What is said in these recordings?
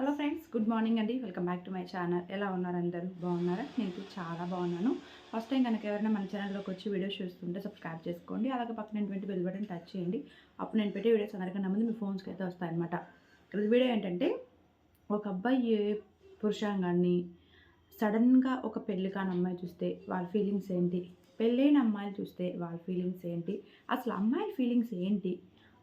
Hello friends good morning అండి. Welcome back to my channel. ఎలా ఉన్నారు అందరూ? బాగున్నారా? నేను చాలా బాగున్నాను. ఫస్ట్ టైం కనుక ఎవరైనా మన ఛానల్లోకి వచ్చి వీడియోస్ చూస్తుంటే సబ్స్క్రైబ్ చేసుకోండి. అలాగే పక్కన ట్వంటీ బెల్ బటన్ టచ్ చేయండి. అప్పుడు నేను పెట్టే వీడియోస్ అందరికన్నా ముందు మీ ఫోన్స్కి అయితే వస్తాయన్నమాట. ఇది వీడియో ఏంటంటే ఒక అబ్బాయి పురుషాంగాన్ని సడన్గా ఒక పెళ్ళి కాని అమ్మాయి చూస్తే వాళ్ళ ఫీలింగ్స్ ఏంటి? పెళ్ళైన అమ్మాయిలు చూస్తే వాళ్ళ ఫీలింగ్స్ ఏంటి? అసలు అమ్మాయిల ఫీలింగ్స్ ఏంటి?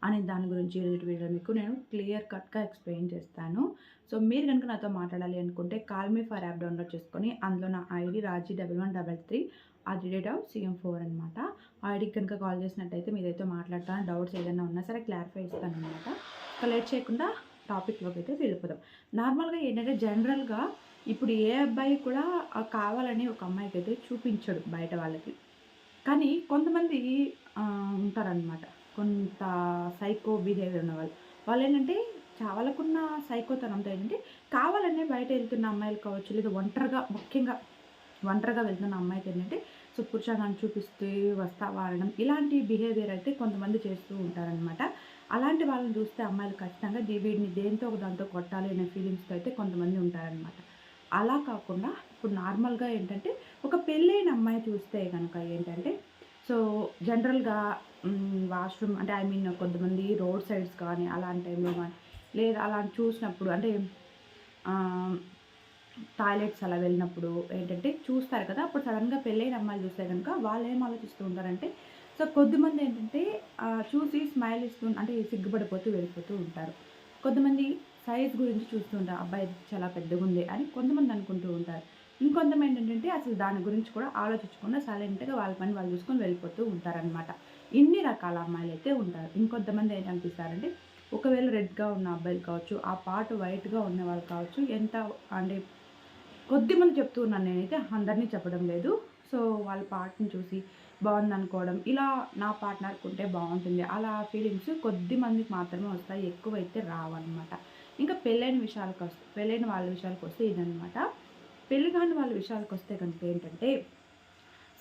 అనే దాని గురించి ఈరోజు వీడియో మీకు నేను క్లియర్ కట్గా ఎక్స్ప్లెయిన్ చేస్తాను. సో మీరు కనుక నాతో మాట్లాడాలి అనుకుంటే call me for app download చేసుకొని అందులో నా ID Raji double one double three అది డేట్ ఆఫ్ సీఎం ఫోర్ అనమాట ఐడికి కనుక కాల్ చేసినట్టయితే మీరైతే మాట్లాడతాను డౌట్స్ ఏదైనా ఉన్నా సరే క్లారిఫై ఇస్తాను అనమాట కలెక్ట్ చేయకుండా టాపిక్లోకి అయితే వెళ్ళిపోదాం. నార్మల్గా ఏంటంటే జనరల్గా ఇప్పుడు ఏ అబ్బాయి కూడా కావాలని ఒక అమ్మాయికి అయితే చూపించడు బయట వాళ్ళకి. కానీ కొంతమంది ఉంటారనమాట కొంత సైకో బిహేవియర్ ఉన్న వాళ్ళు వాళ్ళు ఏంటంటే చావలకున్న సైకోతనంతో ఏంటంటే కావాలనే బయట వెళ్తున్న అమ్మాయిలు కావచ్చు లేదా ఒంటరిగా ముఖ్యంగా ఒంటరిగా వెళ్తున్న అమ్మాయికి ఏంటంటే సో పురుషాన్ని చూపిస్తూ వస్తా వాడడం ఇలాంటి బిహేవియర్ అయితే కొంతమంది చేస్తూ ఉంటారనమాట అలాంటి వాళ్ళని చూస్తే అమ్మాయిలు ఖచ్చితంగా వీడిని దేంతో ఒక దాంతో కొట్టాలి అనే ఫీలింగ్స్తో అయితే కొంతమంది ఉంటారనమాట అలా కాకుండా ఇప్పుడు నార్మల్గా ఏంటంటే ఒక పెళ్ళైన అమ్మాయి చూస్తే కనుక ఏంటంటే సో జనరల్గా వాష్రూమ్ అంటే ఐ మీన్ కొంతమంది రోడ్ సైడ్స్ కానీ అలాంటి టైంలో కానీ లేదా అలా చూసినప్పుడు అంటే టాయిలెట్స్ అలా వెళ్ళినప్పుడు ఏంటంటే చూస్తారు కదా అప్పుడు సడన్గా పెళ్ళైన అమ్మాయిలు చూస్తే కనుక వాళ్ళు ఏం ఆలోచిస్తూ ఉంటారంటే సో కొద్దిమంది ఏంటంటే చూసి స్మైల్ ఇస్తూ అంటే సిగ్గుపడిపోతూ వెళ్ళిపోతూ ఉంటారు. కొంతమంది సైజ్ గురించి చూస్తూ ఉంటారు అబ్బాయి చాలా పెద్దగా ఉంది అని కొంతమంది అనుకుంటూ ఉంటారు. ఇంకొంతమంది ఏంటంటే అసలు దాని గురించి కూడా ఆలోచించకుండా సైలెంట్గా వాళ్ళ పని వాళ్ళు చూసుకొని వెళ్ళిపోతూ ఉంటారనమాట ఇన్ని రకాల అమ్మాయిలు అయితే ఉంటారు. ఇంకొంతమంది ఏంటనిపిస్తారంటే ఒకవేళ రెడ్గా ఉన్న అబ్బాయిలు కావచ్చు ఆ పాటు వైట్గా ఉన్న వాళ్ళు కావచ్చు ఎంత అంటే కొద్దిమంది చెప్తూ ఉన్నాను నేనైతే అందరినీ చెప్పడం లేదు. సో వాళ్ళ పాటను చూసి బాగుంది అనుకోవడం ఇలా నా పార్ట్నర్కి ఉంటే బాగుంటుంది అలా ఫీలింగ్స్ కొద్ది మందికి మాత్రమే వస్తాయి ఎక్కువైతే రావన్నమాట. ఇంకా పెళ్ళైన విషయాలకు వస్తే పెళ్ళైన వాళ్ళ విషయాలకు వస్తే ఇదనమాట పెళ్ళి కాని వాళ్ళ విషయాలకు వస్తే కనుక ఏంటంటే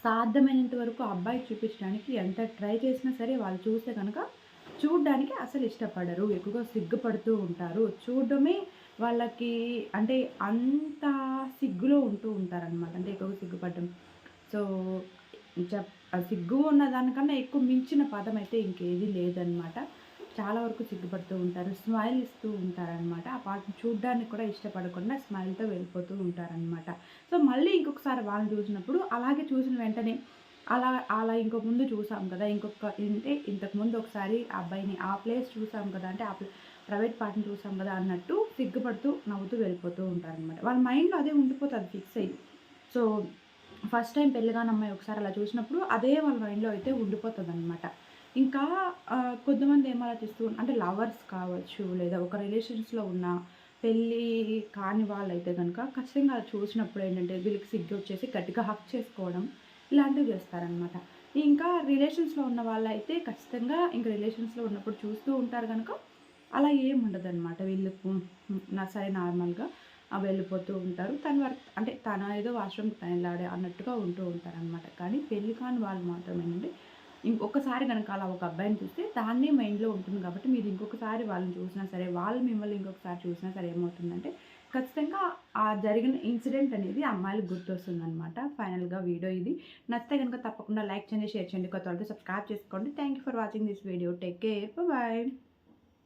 సాధ్యమైనంత వరకు అబ్బాయి చూపించడానికి ఎంత ట్రై చేసినా సరే వాళ్ళు చూస్తే కనుక చూడడానికి అసలు ఇష్టపడరు. ఎక్కువగా సిగ్గుపడుతూ ఉంటారు. చూడడమే వాళ్ళకి అంటే అంత సిగ్గులో ఉంటూ ఉంటారనమాట అంటే ఎక్కువగా సిగ్గుపడడం. సో చెప్ సిగ్గు ఉన్న దానికన్నా ఎక్కువ మించిన పదం అయితే ఇంకేది లేదనమాట చాలా వరకు సిగ్గుపడుతూ ఉంటారు స్మైల్ ఇస్తూ ఉంటారనమాట ఆ పాటను చూడడానికి కూడా ఇష్టపడకుండా స్మైల్తో వెళ్ళిపోతూ ఉంటారనమాట సో మళ్ళీ ఇంకొకసారి వాళ్ళని చూసినప్పుడు అలాగే చూసిన వెంటనే అలా అలా ఇంకొక ముందు చూసాం కదా ఇంకొక అంటే ఇంతకుముందు ఒకసారి ఆ అబ్బాయిని ఆ ప్లేస్ చూసాం కదా అంటే ఆ ప్రైవేట్ పార్ట్ని చూసాం కదా అన్నట్టు సిగ్గుపడుతూ నవ్వుతూ వెళ్ళిపోతూ ఉంటారనమాట వాళ్ళ మైండ్లో అదే ఉండిపోతుంది ఫిక్స్ అయ్యి. సో ఫస్ట్ టైం పెళ్ళిగాని అమ్మాయి ఒకసారి అలా చూసినప్పుడు అదే వాళ్ళ మైండ్లో అయితే ఉండిపోతుంది అనమాట ఇంకా కొంతమంది ఏం ఆలోచిస్తూ అంటే లవర్స్ కావచ్చు లేదా ఒక రిలేషన్స్లో ఉన్న పెళ్ళి కాని వాళ్ళైతే కనుక ఖచ్చితంగా చూసినప్పుడు ఏంటంటే వీళ్ళకి సిగ్గు వచ్చేసి గట్టిగా హక్ చేసుకోవడం ఇలాంటివి చేస్తారనమాట. ఇంకా రిలేషన్స్లో ఉన్న వాళ్ళైతే ఖచ్చితంగా ఇంకా రిలేషన్స్లో ఉన్నప్పుడు చూస్తూ ఉంటారు కనుక అలా ఏం ఉండదు అనమాట వీళ్ళు నా సరే నార్మల్గా వెళ్ళిపోతూ ఉంటారు. తన వర్క్ అంటే తన ఏదో వాష్రూమ్ తనలాడే అన్నట్టుగా ఉంటూ ఉంటారు అనమాట కానీ పెళ్ళి కాని వాళ్ళు మాత్రం ఏంటంటే ఇంకొకసారి కనుక అలా ఒక అబ్బాయిని చూస్తే దాన్నే మైండ్లో ఉంటుంది కాబట్టి మీరు ఇంకొకసారి వాళ్ళని చూసినా సరే వాళ్ళు మిమ్మల్ని ఇంకొకసారి చూసినా సరే ఏమవుతుందంటే ఖచ్చితంగా ఆ జరిగిన ఇన్సిడెంట్ అనేది అమ్మాయిలకు గుర్తొస్తుంది అనమాట ఫైనల్గా వీడియో ఇది. నచ్చితే కనుక తప్పకుండా లైక్ చేయండి షేర్ చేయండి కొత్త వాళ్ళతో సబ్స్క్రైబ్ చేసుకోండి. Thank you for watching this video. Take care. Bye.